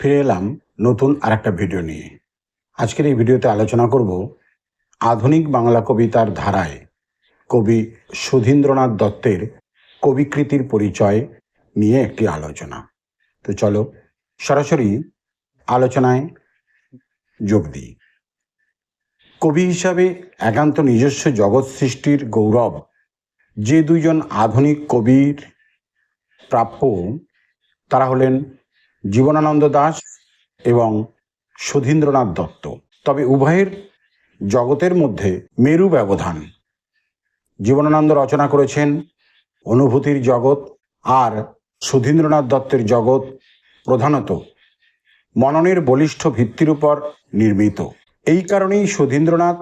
ফিরে এলাম নতুন আরেকটা ভিডিও নিয়ে। আজকের এই ভিডিওতে আলোচনা করব আধুনিক বাংলা কবিতার ধারায় কবি সুধীন্দ্রনাথ দত্তের কবিকৃতির পরিচয় নিয়ে একটি আলোচনা। তো চলো সরাসরি আলোচনায় যোগ দিই। কবি হিসাবে একান্ত নিজস্ব জগৎ সৃষ্টির গৌরব যে দুইজন আধুনিক কবির প্রাপ্য, তারা হলেন জীবনানন্দ দাস এবং সুধীন্দ্রনাথ দত্ত। তবে উভয়ের জগতের মধ্যে মেরু ব্যবধান। জীবনানন্দ রচনা করেছেন অনুভূতির জগৎ আর সুধীন্দ্রনাথ দত্তের জগৎ প্রধানত মননের বলিষ্ঠ ভিত্তির উপর নির্মিত। এই কারণেই সুধীন্দ্রনাথ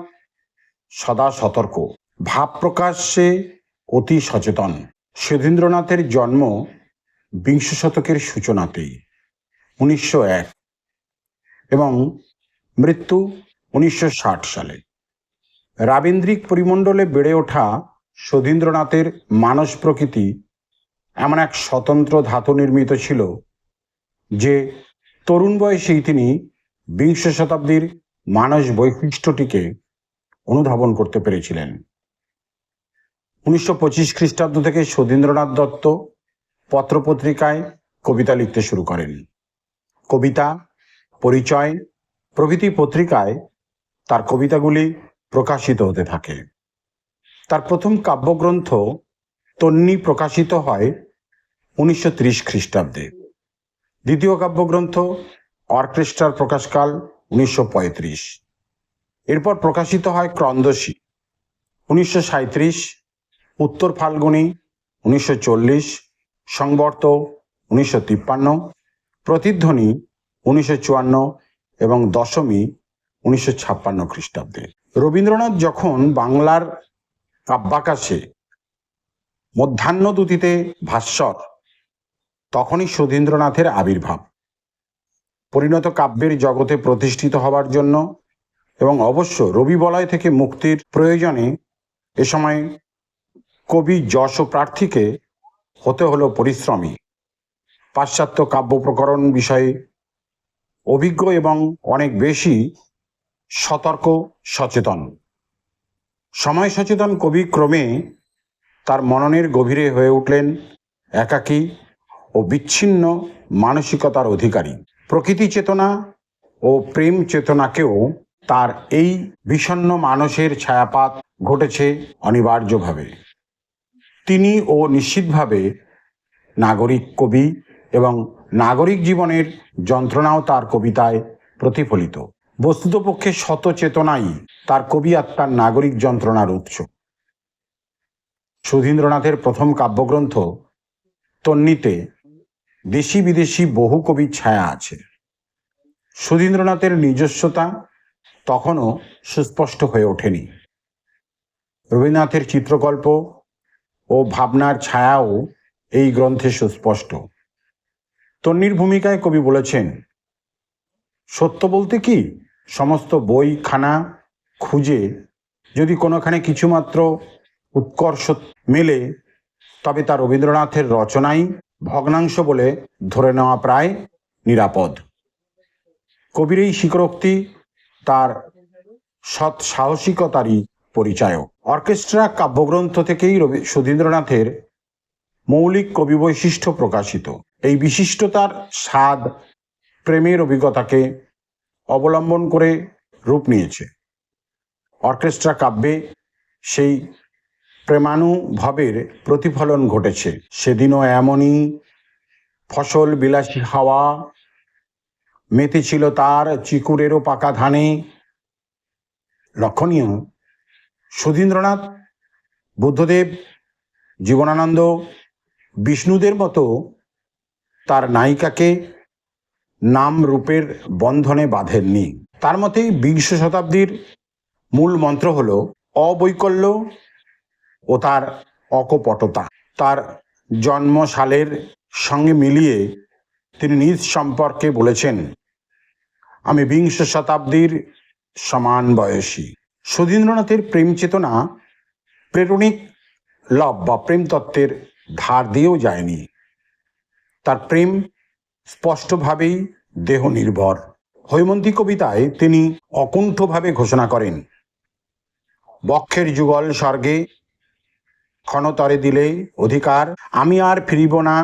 সদা সতর্ক। ভাব প্রকাশ্যে অতি সচেতন। সুধীন্দ্রনাথের জন্ম বিংশ শতকের সূচনাতেই। উনিশশো এক এবং মৃত্যু উনিশশো ষাট সালে। রাবীন্দ্রিক পরিমণ্ডলে বেড়ে ওঠা সুধীন্দ্রনাথের মানস প্রকৃতি এমন এক স্বতন্ত্র ধাতু নির্মিত ছিল, যে তরুণ বয়সেই তিনি বিংশ শতাব্দীর মানস বৈশিষ্ট্যটিকে অনুধাবন করতে পেরেছিলেন। উনিশশো পঁচিশ খ্রিস্টাব্দ থেকে সুধীন্দ্রনাথ দত্ত পত্রপত্রিকায় কবিতা লিখতে শুরু করেন। কবিতা, পরিচয় প্রভৃতি পত্রিকায় তার কবিতাগুলি প্রকাশিত হতে থাকে। তার প্রথম কাব্যগ্রন্থ তন্নি প্রকাশিত হয় উনিশশো ত্রিশ খ্রিস্টাব্দে। দ্বিতীয় কাব্যগ্রন্থ অর্কেস্ট্রার প্রকাশকাল উনিশশো পঁয়ত্রিশ। এরপর প্রকাশিত হয় ক্রন্দশী, উনিশশো উত্তর ফাল্গুনী, উনিশশো সংবর্ত, উনিশশো তিপ্পান্ন প্রতিধ্বনি উনিশশো চুয়ান্ন এবং দশমী উনিশশো ছাপ্পান্ন খ্রিস্টাব্দে। রবীন্দ্রনাথ যখন বাংলার কাব্যাকাশে মধ্যাহ্ন দুতিতে ভাস্বর, তখনই সুধীন্দ্রনাথের আবির্ভাব। পরিণত কাব্যের জগতে প্রতিষ্ঠিত হবার জন্য এবং অবশ্য রবি বলয় থেকে মুক্তির প্রয়োজনে এ সময় কবি যশ প্রার্থীকে হতে হলো পরিশ্রমী। পাশ্চাত্য কাব্য প্রকরণ বিষয়ে অভিজ্ঞ এবং অনেক বেশি সতর্ক, সচেতন। সময় সচেতন কবি ক্রমে তার মননের গভীরে হয়ে উঠলেন, একাকী ও বিচ্ছিন্ন মানসিকতার অধিকারী। প্রকৃতি চেতনা ও প্রেম চেতনাকেও তার এই বিষণ্ন মানসের ছায়াপাত ঘটেছে অনিবার্যভাবে। তিনি ও নিশ্চিতভাবে নাগরিক কবি এবং নাগরিক জীবনের যন্ত্রণাও তার কবিতায় প্রতিফলিত। বস্তুতপক্ষে শত চেতনাই তার কবি আত্মার নাগরিক যন্ত্রণার উৎস। সুধীন্দ্রনাথের প্রথম কাব্যগ্রন্থ, তন্নিতে দেশি বিদেশি বহু কবির ছায়া আছে। সুধীন্দ্রনাথের নিজস্বতা তখনও সুস্পষ্ট হয়ে ওঠেনি। রবীন্দ্রনাথের চিত্রকল্প ও ভাবনার ছায়াও এই গ্রন্থে সুস্পষ্ট। তন্নির ভূমিকায় কবি বলেছেন, সত্য বলতে কি? সমস্ত বই, খানা খুঁজে যদি কোনোখানে কিছুমাত্র উৎকর্ষ মেলে, তবে তা রবীন্দ্রনাথের রচনাই ভগ্নাংশ বলে ধরে নেওয়া প্রায় নিরাপদ। কবির এই স্বীকরোক্তি তার সৎ সাহসিকতারই পরিচায়ক। অর্কেস্ট্রা কাব্যগ্রন্থ থেকেই রবি, সুধীন্দ্রনাথের মৌলিক কবি বৈশিষ্ট্য প্রকাশিত। এই বিশিষ্টতার স্বাদ প্রেমের অভিজ্ঞতাকে অবলম্বন করে রূপ নিয়েছে। অর্কেস্ট্রা কাব্যে সেই প্রেমানুভবের প্রতিফলন ঘটেছে। সেদিনও এমনই ফসল বিলাসী হাওয়া মেতে ছিল তার চিকুরেরও পাকা ধানে। লক্ষণীয়, সুধীন্দ্রনাথ, বুদ্ধদেব, জীবনানন্দ বিষ্ণুদের মতো তার নায়িকাকে নাম রূপের বন্ধনে বাঁধেননি। তার মতেই বিংশ শতাব্দীর মূল মন্ত্র হল অবৈকল্য ও তার অকপটতা। তার জন্মসালের সঙ্গে মিলিয়ে তিনি নিজ সম্পর্কে বলেছেন, আমি বিংশ শতাব্দীর সমান বয়সী। সুধীন্দ্রনাথের প্রেম চেতনা, প্রেরণিক লব বা প্রেম তত্ত্বের ধার দিয়েও যায়নি। তার প্রেম স্পষ্টভাবেই দেহ নির্ভর। হৈমন্তী কবিতায় তিনি অকুণ্ঠভাবে ঘোষণা করেন, বক্ষের যুগল স্বর্গে ক্ষণতরে দিলে অধিকার, আমি আর ফিরিব না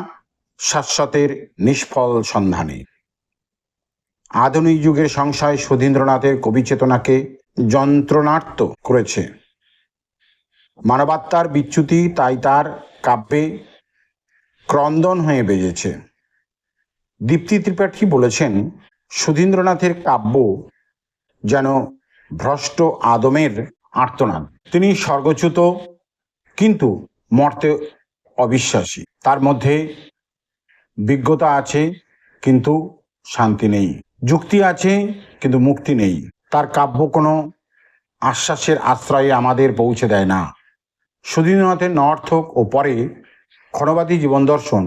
শাশ্বতের নিষ্ফল সন্ধানে। আধুনিক যুগের সংশয় সুধীন্দ্রনাথের কবি চেতনাকে যন্ত্রণার্ত করেছে। মানবাত্মার বিচ্যুতি তাই তার কাব্যে ক্রন্দন হয়ে বেজেছে। দীপ্তি ত্রিপাঠী বলেছেন, সুধীন্দ্রনাথের কাব্য যেন ভ্রষ্ট আদমের আর্তনাদ। তিনি স্বর্গচ্যুত, কিন্তু মর্তে অবিশ্বাসী। তার মধ্যে বিজ্ঞতা আছে, কিন্তু শান্তি নেই। যুক্তি আছে, কিন্তু মুক্তি নেই। তার কাব্য কোনো আশ্বাসের আশ্রয়ে আমাদের পৌঁছে দেয় না। সুধীন্দ্রনাথের নর্থক ও পরে ক্ষণবাদী জীবন দর্শন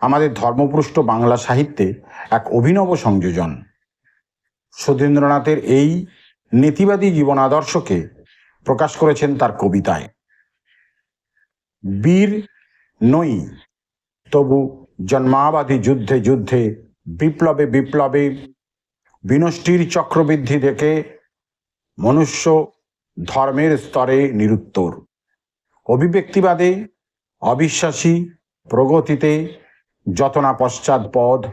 আমাদের ধর্মপুষ্ট বাংলা সাহিত্যে এক অভিনব সংযোজন। সুধীন্দ্রনাথের এই নীতিবাদী জীবন আদর্শকে প্রকাশ করেছেন তার কবিতায়। বীর নই, তবু জন্মাবাদী যুদ্ধে যুদ্ধে, বিপ্লবে বিপ্লবে, বিনষ্টির চক্রবৃদ্ধি দেখে মনুষ্য ধর্মের স্তরে নিরুত্তর। অভিব্যক্তিবাদে, অবিশ্বাসী প্রগতিতে যত না পশ্চাৎ পদ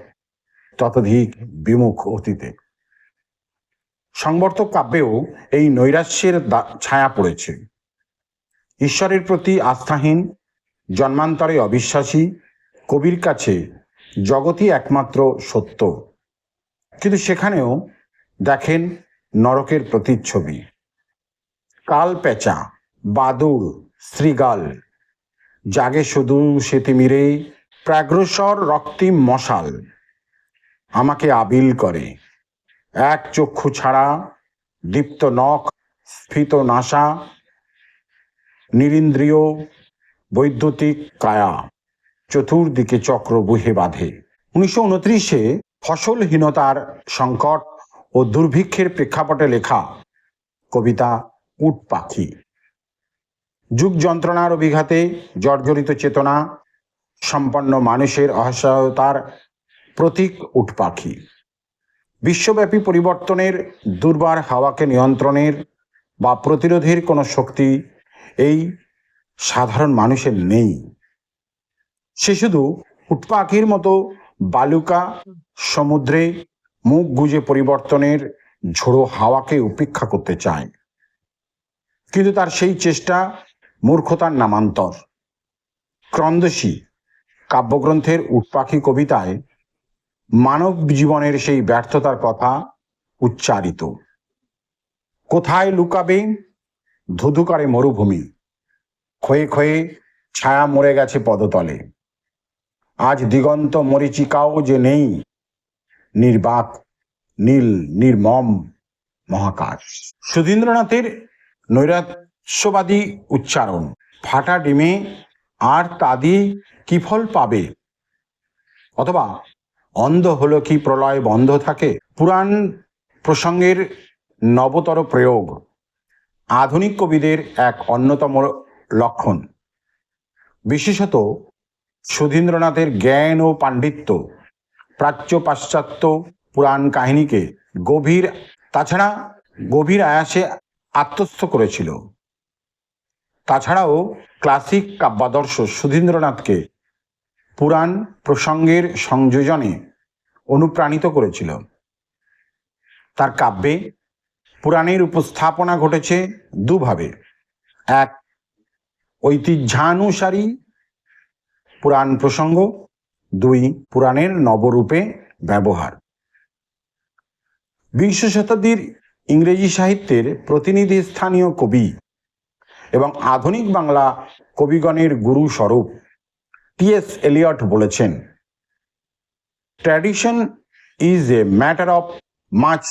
ততধিক বিমুখ অতীতে। সংবর্তক কাব্যেও এই নৈরাশ্যের ছায়া পড়েছে। ঈশ্বরের প্রতি আস্থাহীন, জন্মান্তরে অবিশ্বাসী, কবির কাছে জগতই একমাত্র সত্য। কিন্তু সেখানেও দেখেন নরকের প্রতিচ্ছবি। কাল পেঁচা বাদুর শ্রীগাল, জাগে শুধু সেতিমিরে প্রাগ্রসর রক্তিম মশাল, আমাকে আবিল করে। এক চক্ষু ছাড়া দীপ্ত নখ, স্ফীত নাসা নিরিন্দ্রিয় বৈদ্যুতিক কায়া, চতুর্দিকে চক্র বুহে বাঁধে। উনিশশো উনত্রিশে ফসলহীনতার সংকট ও দুর্ভিক্ষের প্রেক্ষাপটে লেখা কবিতা উট পাখি। যুগ যন্ত্রণার অভিঘাতে জর্জরিত চেতনা, সম্পন্ন মানুষের অসহায়তার প্রতীক উট পাখি বিশ্বব্যাপী পরিবর্তনের দুর্বার হাওয়াকে নিয়ন্ত্রণের বা প্রতিরোধের কোনো শক্তি এই সাধারণ মানুষের নেই। সে শুধু উটপাখির মতো বালুকা সমুদ্রে মুখ গুজে পরিবর্তনের ঝোড়ো হাওয়াকে উপেক্ষা করতে চায়। কিন্তু তার সেই চেষ্টা মূর্খতার নামান্তর। ক্রন্দসী কাব্যগ্রন্থের উটপাখি কবিতায় মানব জীবনের সেই ব্যর্থতার কথা উচ্চারিত। কোথায় লুকাবে ধুধুকারে মরুভূমি? ক্ষয়ে ক্ষয়ে ছায়া মরে গেছে পদতলে। আজ দিগন্ত মরিচিকাও যে নেই, নির্বাক, নীল, নির্মম মহাকাশ। সুধীন্দ্রনাথের নৈরাশ্যবাদী উচ্চারণ। ফাটা ডিমে আর তা দিয়ে কি ফল পাবে? অথবা, অন্ধ হলো কি প্রলয় বন্ধ থাকে? পুরাণ প্রসঙ্গের নবতর প্রয়োগ। আধুনিক কবিদের এক অন্যতম লক্ষণ। বিশেষত সুধীন্দ্রনাথের জ্ঞান ও পাণ্ডিত্য, প্রাচ্য পাশ্চাত্য পুরাণ কাহিনীকে গভীর, তাছাড়া গভীর আয়াসে আত্মস্থ করেছিল। তাছাড়াও ক্লাসিক কাব্যাদর্শ সুধীন্দ্রনাথকে পুরাণ প্রসঙ্গের সংযোজনে অনুপ্রাণিত করেছিল। তার কাব্যে পুরাণের উপস্থাপনা ঘটেছে দুভাবে। এক, ঐতিহ্যানুসারী পুরাণ প্রসঙ্গ। দুই, পুরাণের নবরূপে ব্যবহার। বিংশ শতাব্দীর ইংরেজি সাহিত্যের প্রতিনিধি স্থানীয় কবি এবং আধুনিক বাংলা কবিগণের গুরু স্বরূপ টিএস এলিয়ট বলেছেন tradition is a matter of much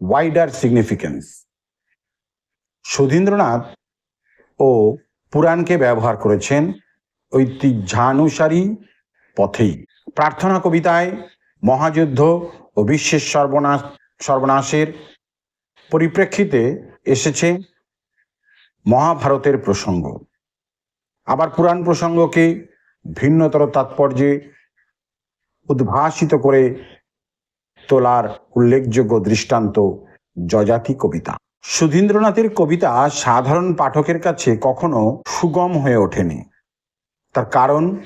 wider significance Sudhindranath ও পুরাণকে ব্যবহার করেছেন ঐতিহ্যানুসারী পথেই। প্রার্থনা কবিতায় মহাযুদ্ধ ও বিশ্বের সর্বনাশ, সর্বনাশের পরিপ্রেক্ষিতে এসেছে মহাভারতের প্রসঙ্গ। আবার পুরাণ প্রসঙ্গকে ভিন্নতর তাৎপর্যে উদ্ভাসিত করে তোলার উল্লেখযোগ্য দৃষ্টান্ত যজাতি কবিতা। সুধীন্দ্রনাথের কবিতা সাধারণ পাঠকের কাছে কখনো সুগম হয়ে ওঠেনি। তার কারণ,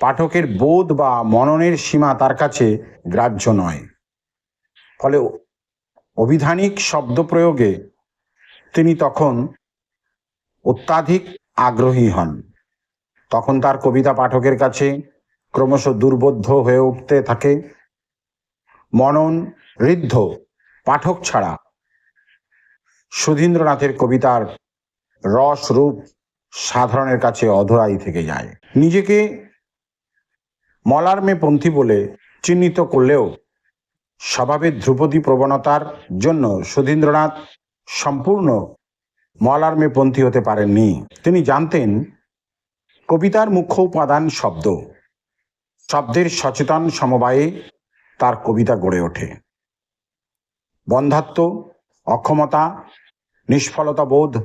পাঠকের বোধ বা মননের সীমা তার কাছে গ্রাহ্য নয়। ফলে অভিধানিক শব্দ প্রয়োগে তিনি তখন অত্যাধিক আগ্রহী হন। তখন তার কবিতা পাঠকের কাছে ক্রমশ দুর্বোধ্য হয়ে উঠতে থাকে। মনন ঋদ্ধ, পাঠক ছাড়া। সুধীন্দ্রনাথের কবিতার রস রূপ সাধারণের কাছে অধরাই থেকে যায়। নিজেকে মলার্মে পন্থী বলে চিহ্নিত করলেও স্বভাবের ধ্রুপদী প্রবণতার জন্য সুধীন্দ্রনাথ সম্পূর্ণ মলার্মে পন্থী হতে পারেননি। তিনি জানতেন, কবিতার মুখ্য উপাদান শব্দ। শব্দের সচেতন সমবায়ে তার কবিতা গড়ে ওঠে। বন্ধাত্ম, অক্ষমতা, নিষ্ফলতা বোধ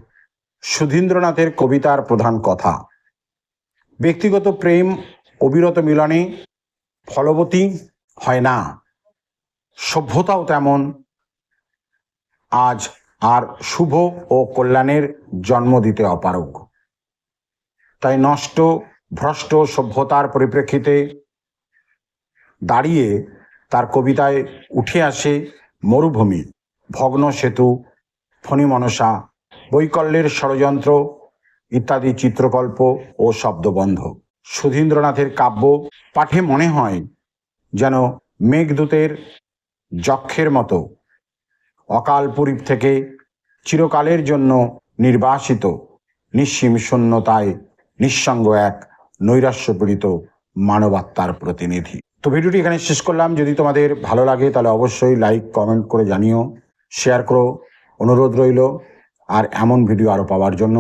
সুধীন্দ্রনাথের কবিতার প্রধান কথা। ব্যক্তিগত প্রেম, অবিরত মিলনে ফলবতী হয় না। সভ্যতাও তেমন। আজ আর শুভ ও কল্যাণের জন্ম দিতে অপারগ। তাই নষ্ট, ভ্রষ্ট সভ্যতার পরিপ্রেক্ষিতে দাঁড়িয়ে তার কবিতায় উঠে আসে মরুভূমি, ভগ্ন সেতু, ফণিমনসা, বৈকল্যের ষড়যন্ত্র ইত্যাদি চিত্রকল্প ও শব্দবন্ধ। সুধীন্দ্রনাথের কাব্য পাঠে মনে হয় যেন মেঘদূতের যক্ষের মতো অকাল পরিপ থেকে চিরকালের জন্য নির্বাসিত, নিঃসীম শূন্যতায় নিঃসঙ্গ এক নৈরাশ্যপীড়িত মানবাত্মার প্রতিনিধি। তো ভিডিওটি এখানে শেষ করলাম। যদি তোমাদের ভালো লাগে তাহলে অবশ্যই লাইক, কমেন্ট করে জানিও, শেয়ার করো, অনুরোধ রইল। আর এমন ভিডিও আরও পাওয়ার জন্য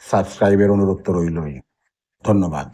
সাবস্ক্রাইবের অনুরোধ তো রইলই। ধন্যবাদ।